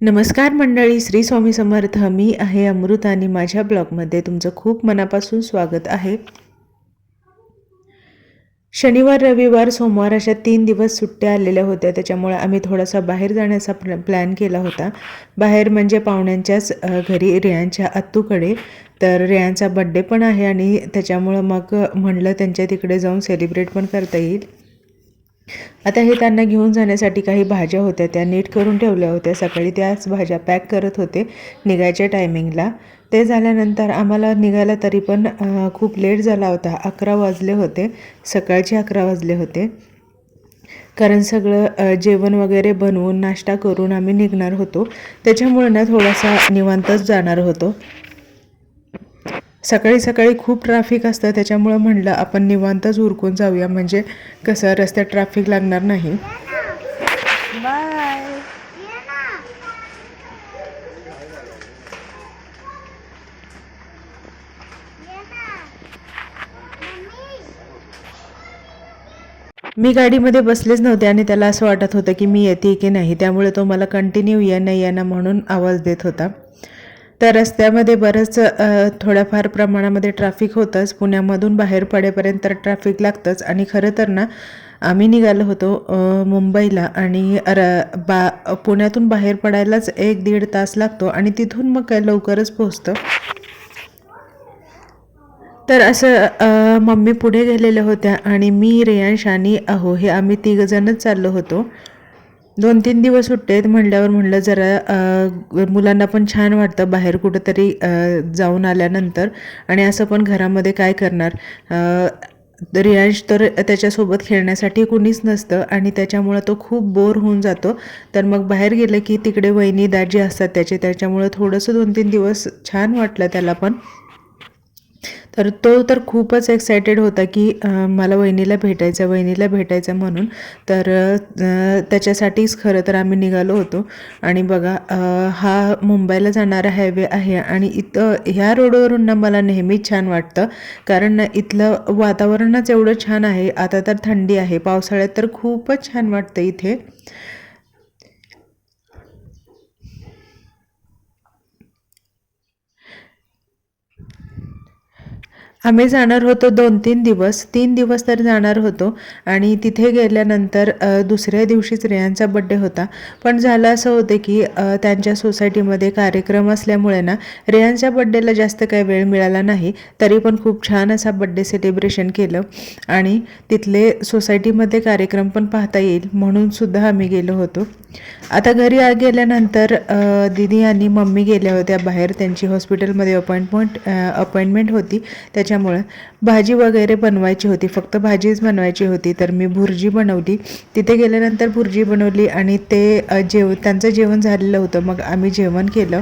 नमस्कार मंडळी श्री स्वामी समर्थ. मी आहे अमृत आणि माझ्या ब्लॉगमध्ये तुमचं खूप मनापासून स्वागत आहे. शनिवार रविवार सोमवार अशा तीन दिवस सुट्ट्या आलेल्या होत्या. त्याच्यामुळे आम्ही थोडासा बाहेर जाण्याचा प्ल प्लॅन केला होता. बाहेर म्हणजे पाहुण्यांच्याच घरी रेयांच्या आत्तूकडे. तर रेयांचा बड्डे पण आहे आणि त्याच्यामुळं मग म्हणलं त्यांच्या तिकडे जाऊन सेलिब्रेट पण करता येईल. आता हे त्यांना घेऊन जाण्यासाठी काही भाज्या होत्या त्या नीट करून ठेवल्या होत्या. सकाळी त्याच भाज्या पॅक करत होते निघायच्या टायमिंगला. ते झाल्यानंतर आम्हाला निघायला तरी पण खूप लेट झाला होता. अकरा वाजले होते. सकाळचे अकरा वाजले होते. कारण सगळं जेवण वगैरे बनवून नाश्ता करून आम्ही निघणार होतो. त्याच्यामुळे ना थोडासा निवांतच जाणार होतो. सकाळी सकाळी खूप ट्रॅफिक असतं. त्याच्यामुळं म्हणलं आपण निवांतच उरकून जाऊया. म्हणजे कसं रस्त्यात ट्रॅफिक लागणार नाही. बाय मी गाडीमध्ये बसलेच नव्हते आणि त्याला असं वाटत होतं की मी येते की नाही. त्यामुळे तो मला कंटिन्यू ये ना ये ना म्हणून आवाज देत होता. तर रस्त्यामध्ये बरंच थोड्याफार प्रमाणामध्ये ट्रॅफिक होतंच. पुण्यामधून बाहेर पडेपर्यंत ट्रॅफिक लागतंच. आणि खरं तर ना आम्ही निघालो होतो मुंबईला. आणि र बा पुण्यातून बाहेर पडायलाच एक दीड तास लागतो. आणि तिथून मग काय लवकरच पोहोचतं. तर असं मम्मी पुढे गेलेल्या होत्या. आणि मी रेयांश आणि अहो हे आम्ही तिघजणच चाललो होतो. दोन तीन दिवस सुट्टे आहेत म्हणल्यावर म्हणलं जरा मुलांना पण छान वाटतं बाहेर कुठंतरी जाऊन आल्यानंतर. आणि असं पण घरामध्ये काय करणार? रियांश तर त्याच्यासोबत खेळण्यासाठी कुणीच नसतं आणि त्याच्यामुळं तो खूप बोर होऊन जातो. तर मग बाहेर गेलं की तिकडे वहिनी दाजी असतात त्याचे. त्याच्यामुळं थोडंसं दोन तीन दिवस छान वाटलं त्याला पण. तर तो तर खूपच एक्सायटेड होता की मला वहिनीला भेटायचं वहिनीला भेटायचं म्हणून. तर त्याच्यासाठीच खरं तर आम्ही निघालो होतो. आणि बघा हा मुंबईला जाणारा हायवे आहे आणि इथं ह्या रोडवरून ना मला नेहमीच छान वाटतं. कारण इथलं वातावरणच एवढं छान आहे. आता तर थंडी आहे. पावसाळ्यात तर खूपच छान वाटतं इथे. आम्ही जाणार होतो दोन तीन दिवस तीन दिवस तर जाणार होतो आणि तिथे गेल्यानंतर दुसऱ्या दिवशीच रेयांचा बड्डे होता. पण झालं असं होतं की त्यांच्या सोसायटीमध्ये कार्यक्रम असल्यामुळे ना रेयांच्या बड्डेला जास्त काही वेळ मिळाला नाही. तरी पण खूप छान असा बड्डे सेलिब्रेशन केलं आणि तिथले सोसायटीमध्ये कार्यक्रम पण पाहता येईल म्हणून सुद्धा आम्ही गेलो होतो. आता घरी आ गेल्यानंतर दिदी दीदी आणि मम्मी गेल्या होत्या बाहेर. त्यांची हॉस्पिटलमध्ये अपॉइंटमेंट अपॉइंटमेंट होती. त्याच्यामुळं भाजी वगैरे बनवायची होती. फक्त भाजीच बनवायची होती. तर मी भुर्जी बनवली. तिथे गेल्यानंतर भुर्जी बनवली आणि ते जेव त्यांचं जेवण झालेलं होतं. मग आम्ही जेवण केलं.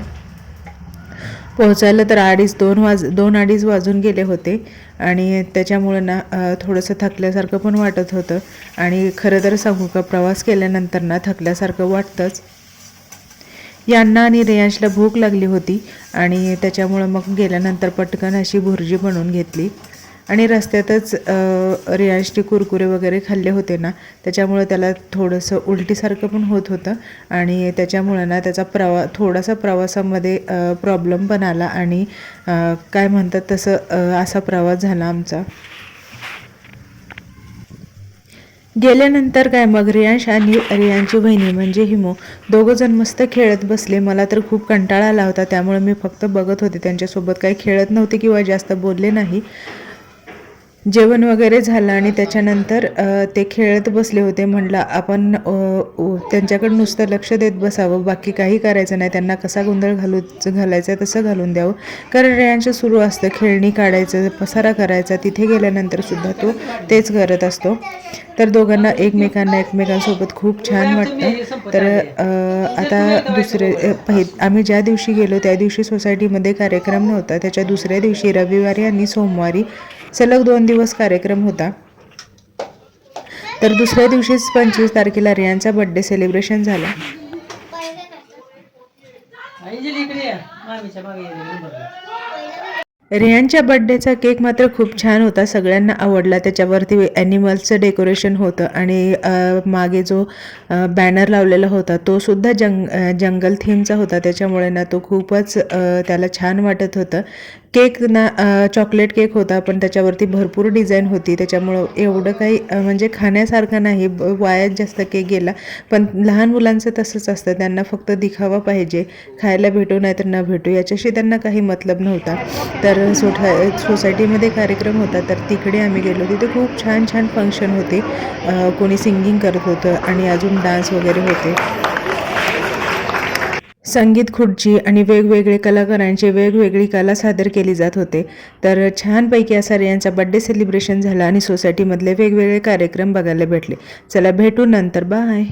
पोहोचायला तर अडीच दोन वाज दोन अडीच वाजून गेले होते. आणि त्याच्यामुळं ना थोडंसं थकल्यासारखं पण वाटत होतं. आणि खरं तर सांगू का प्रवास केल्यानंतर ना थकल्यासारखं वाटतंच. यांना आणि रेयांशला भूक लागली होती आणि त्याच्यामुळं मग गेल्यानंतर पटकन अशी भुर्जी बनवून घेतली. आणि रस्त्यातच रेयांशने कुरकुरे वगैरे खाल्ले होते ना त्याच्यामुळं त्याला थोडंसं उलटीसारखं पण होत होतं आणि त्याच्यामुळं ना त्याचा प्रवा थोडासा प्रवासामध्ये प्रॉब्लेम पण आला आणि काय म्हणतात तसं असा प्रवास झाला आमचा. गेल्यानंतर काय? मग रियांश आणि रियांची बहिणी म्हणजे हिमो दोघं जण मस्त खेळत बसले. मला तर खूप कंटाळा आला होता. त्यामुळे मी फक्त बघत होते. त्यांच्यासोबत काही खेळत नव्हते किंवा जास्त बोलले नाही. जेवण वगैरे झालं आणि त्याच्यानंतर ते खेळत बसले होते. म्हटलं आपण त्यांच्याकडे नुसतं लक्ष देत बसावं. बाकी काही करायचं नाही. त्यांना कसा गोंधळ घालू घालायचा आहे तसं घालून द्यावं. कारण रेयांचं सुरू असतं. खेळणी काढायचं पसारा करायचा. तिथे गेल्यानंतर सुद्धा तो तेच करत असतो. तर दोघांना एकमेकांना एकमेकांसोबत खूप छान वाटतं. तर आता दुसरे पहि आम्ही ज्या दिवशी गेलो त्या दिवशी सोसायटीमध्ये कार्यक्रम नव्हता. त्याच्या दुसऱ्या दिवशी रविवारी आणि सोमवारी सलग दोन दिवस कार्यक्रम होता. तर दुसऱ्या दिवशीच पंचवीस तारखेला रियांचा बड्डे सेलिब्रेशन झाला. रियांच्या बड्डेचा केक मात्र खूप छान होता. सगळ्यांना आवडला. त्याच्यावरती ॲनिमल्सचं डेकोरेशन होतं आणि मागे जो बॅनर लावलेला होता तो सुद्धा जंग जंगल थीमचा होता. त्याच्यामुळे ना तो खूपच त्याला छान वाटत होतं. केक ना चॉकलेट केक होता पण त्याच्यावरती भरपूर डिझाईन होती. त्याच्यामुळं एवढं काही म्हणजे खाण्यासारखं नाही. ब- वायात जास्त केक गेला. पण लहान मुलांचं तसंच असतं. त्यांना फक्त दिखावा पाहिजे. खायला भेटू नाही तर न भेटू. याच्याशी त्यांना काही मतलब नव्हता. तर सोठा सोसायटीमध्ये कार्यक्रम होता. तर तिकडे आम्ही गेलो. तिथे खूप छान छान फंक्शन होते कोणी सिंगिंग करत होतं आणि अजून डान्स वगैरे होते. संगीत खुर्ची आणि वेगवेगळे कलाकारांची वेगवेगळी कला सादर केली जात होते. तर छानपैकी असा यांचा बड्डे सेलिब्रेशन झाला आणि सोसायटीमधले वेगवेगळे कार्यक्रम बघायला भेटले. चला भेटू नंतर. बाय